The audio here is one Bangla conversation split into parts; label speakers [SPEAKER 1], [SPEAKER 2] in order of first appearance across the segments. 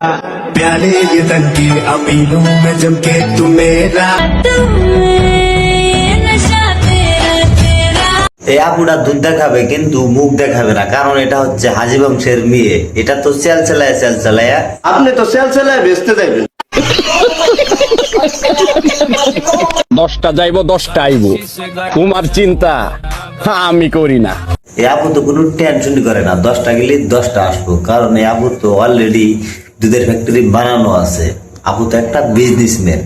[SPEAKER 1] प्याले ये तन के अमीनों में जम के तू मेरा
[SPEAKER 2] এই আপুটা দুধ দেখাবে কিন্তু মুখ দেখাবে না কারণ এটা হচ্ছে হাজি বংশের মেয়ে এটা তো চেল চালায় চেল চালায়া
[SPEAKER 3] আপনি তো সেল সেলায় বেচতে যাইবেন
[SPEAKER 4] দশটা যাইব দশটা আইব তোমার চিন্তা হ্যাঁ, আমি করি না
[SPEAKER 2] এই আপু তো কোনো টেনশনই করে না দশটা গেলে দশটা আসবো কারণ এই আপু তো অলরেডি দুধের ফ্যাক্টরি বানানো আছে। আপু তো একটা বিজনেসম্যান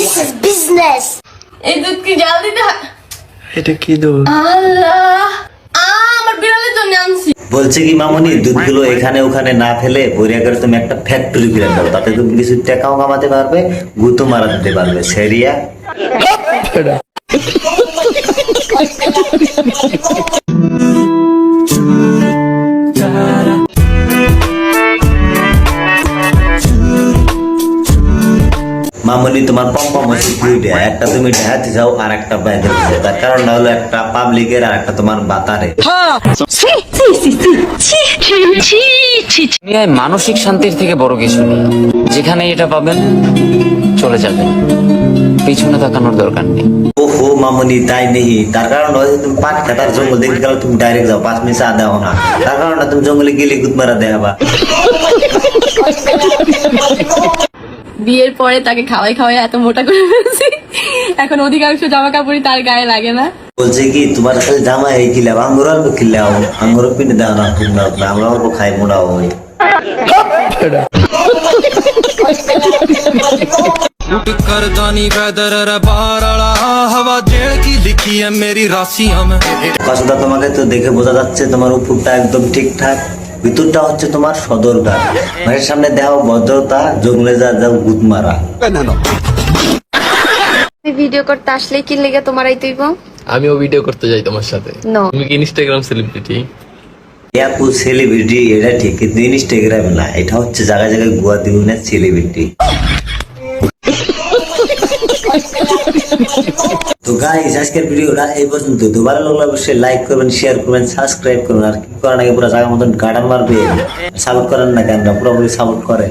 [SPEAKER 5] This is business.
[SPEAKER 6] এই দুধ কি জাল দিতে
[SPEAKER 1] এটা কি দুধ?
[SPEAKER 6] আল্লাহ! আমার বিড়ালের জন্য আনছি।
[SPEAKER 2] বলছে কি মামনি দুধগুলো এখানে ওখানে না ফেলে বরিয়া করে তুমি একটা ফ্যাক্টরি খুলে দাও। তাতে তুমি কিছু টাকাও কামাতে পারবে গুতো মারা দিতে পারবে। সেরিয়া। মামনি তোমার পম্পম হচ্ছে দুইটা একটা তুমি ঢাকাতে যাও আর একটা বাইরে যাও। তার কারণ হলো একটা পাবলিকের আর একটা তোমার বাতারে।
[SPEAKER 7] দুনিয়ায় মানসিক শান্তির থেকে বড় কিছু নেই। যেখানে এটা পাবেন চলে যাবেন। পিছনে তাকানোর দরকার নেই।
[SPEAKER 2] ওহো মামনি তাই নেই। তার কারণ তুমি পাট কাটার জঙ্গল দেখে গেলে তুমি ডাইরেক্ট যাও পাঁচ মিনিট চা দেও না। তার কারণ তুমি জঙ্গলে গেলে গুদ মারা দেখাবা।
[SPEAKER 6] বিয়ের পরে তাকে খাওয়াই খাওয়াই এত মোটা করে ফেলছি। এখন অধিকাংশ জামা কাপড়ই তার গায়ে লাগে না।
[SPEAKER 2] বলছে কি তোমার খালি জামা এই কিলাম আঙ্গুর অল্প কিলাম আঙ্গুর পিনে দাও না কিনলাম আমরা অল্প খাই মোড়া হই।
[SPEAKER 8] कर दानी वेदर बाराला हवा जेड़ की दिखी है मेरी राशियां
[SPEAKER 2] में। তোমাকে তো দেখে বোঝা যাচ্ছে তোমার উপরটা একদম ঠিকঠাক। ভিতরটা হচ্ছে তোমার সদরঘাট মানে সামনে দেওয়া ভদ্রতা জঙ্গলে যা যাও গুদ মারা।
[SPEAKER 5] ভিডিও করতে আসলে কি লেগে তোমার এই তুইব?
[SPEAKER 9] আমিও ভিডিও করতে যাই তোমার সাথে. তুমি কি ইনস্টাগ্রাম সেলিব্রিটি
[SPEAKER 2] ইয়াকু সেলিব্রিটি এটা ঠিক কিন্তু ইনস্টাগ্রাম না। এটা হচ্ছে জায়গায় জায়গায় গুয়া দিনের সেলিব্রিটি গাইস আজকের ভিডিওটা এই পর্যন্ত। দুবার লাগলে অবশ্যই লাইক করবেন শেয়ার করবেন সাবস্ক্রাইব করবেন। আর কি করার আগে পুরো জায়গা মতন গার্ডান মারবে। সাপোর্ট করেন না কেন? পুরোপুরি সাপোর্ট করেন।